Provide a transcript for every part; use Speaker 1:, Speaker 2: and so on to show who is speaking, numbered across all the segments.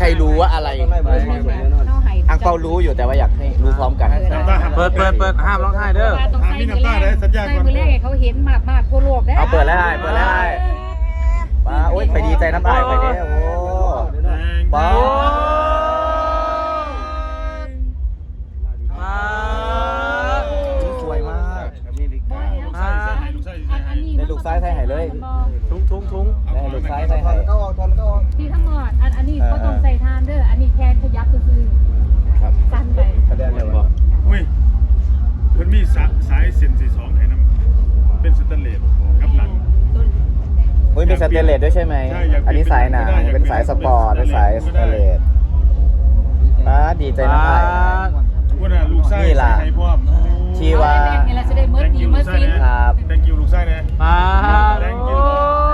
Speaker 1: ใครรู้ว่าอะไร
Speaker 2: น้องไห้
Speaker 1: อังเปารู้อยู่แต่ว่าอยากให้รู้พร้อมกัน
Speaker 3: เปิดเปิดเปิดห้ามร้องไห้เด้อ
Speaker 2: ต้องใส่มือแรกใส่มือแรกให้เขาเห็นมากมากทั่วโลกได้
Speaker 1: เอาเปิดแล้วได้เปิดแล้วได้ป้าโอ๊ยไปดีใจน้ำลายไปเด้โอ้ป้า
Speaker 3: มา
Speaker 1: สวยมาก
Speaker 2: ได้ลูกซ้ายใส่ให้เลย
Speaker 3: ทุงทุงทุง
Speaker 1: ได้ลูกซ้ายใส่ให้
Speaker 2: ที่ทั้งหม ดอันอันนี้เขาต้องใส่ทานเด้อ อันนี้แค่ขยับคือ
Speaker 1: ครับ
Speaker 2: สั้นไป
Speaker 1: แสดงเลยว่า
Speaker 4: อุ้ยเพิ่นมีสายสายเส้นสีสองให้น้ำเป็นสแตนเลสกับหลัง
Speaker 1: เฮ้ยมีสเตนเลสด้วยใช่ไหม
Speaker 4: ใช่อยาก
Speaker 1: อันนี้สายหนัง
Speaker 4: อยาก
Speaker 1: เป็นสายสปอร์ต เป็นสายสเตนเลสป้าดีใจน้ำลาย
Speaker 4: ว่าน่ะลูกไส้
Speaker 1: นี่ล่ะ
Speaker 4: ใส่ให้พร้อม
Speaker 1: ที่ว่า
Speaker 2: แบ่งนี่ละจะได้เมื่อดีเมื่อสิ้น
Speaker 1: ครับ
Speaker 4: แตงกิวลูกไส้นะ
Speaker 3: มาโอ้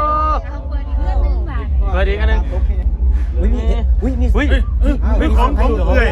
Speaker 2: เฮ้
Speaker 4: ยเฮ้ยของของเอื่อย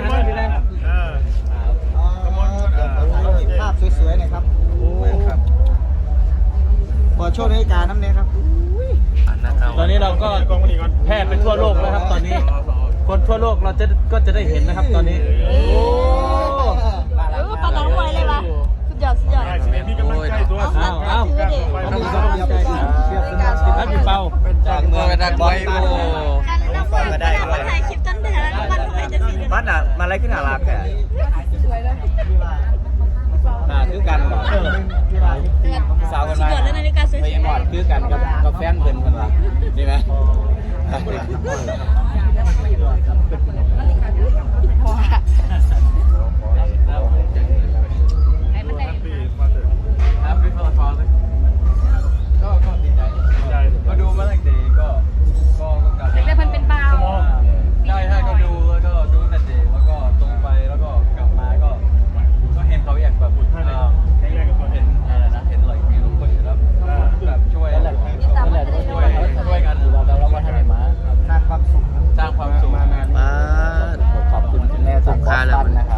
Speaker 1: หั
Speaker 2: น
Speaker 1: มา
Speaker 3: พี่ได้
Speaker 1: หันมา
Speaker 2: พี่
Speaker 1: ได้อ่า
Speaker 5: ภาพสวยๆหน่อยครับขอโชคในการน้ำเนี้ยครับ
Speaker 3: ตอนนี้เราก็แพร่ไปทั่วโลกแล้วครับ ตอนนี้ คนทั่วโลกเราจะก็จะได้เห็นนะครับ ตอนนี้โอ้
Speaker 6: ปลาน้องมวยเลยวะสุดยอดสุดยอด
Speaker 4: มีกำลังใจตัว
Speaker 3: อ้าวอ้าว
Speaker 6: ถือเด็ก
Speaker 4: ไป
Speaker 3: ขอบ
Speaker 4: ทำ
Speaker 3: คุณ
Speaker 4: งาน
Speaker 3: กำลังใจครับพี่เปา
Speaker 1: จากเมืองไปดักบอยโอ้
Speaker 6: การน้องมวยได้มาถ่ายคลิปต้นเดือนแล้วมันไปจะสีเดือน
Speaker 1: บ้านอะมาอะไรขึ้นหาลักแค่น่าคือกันเหรอสาวกัน
Speaker 6: สุด
Speaker 1: มาย
Speaker 6: อดเลยนาฬิกาสวย
Speaker 1: ไปยังหอดคือกันกับกับแฟนเพิ่นกันวะดีไหม
Speaker 2: ไ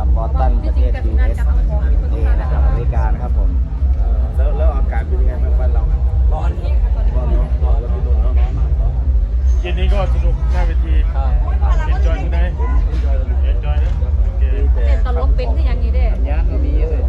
Speaker 2: ส
Speaker 1: ตันนะครับบอสตันประเทศ USA นะครับอเมริกานะครับผม
Speaker 4: แล้วแล้วอากาศเป็นยังไงบ้างบ้านเราร้อนร้อนเนาะร้อนแล้วพี่นนท์เนาะเย็นนี้ก็สนุกหน้าเวที enjoy คุณนาย enjoy นะโอเค
Speaker 2: เต้นตลกเป็นคืออย่างนี้เด้
Speaker 1: ยากก็มีเลย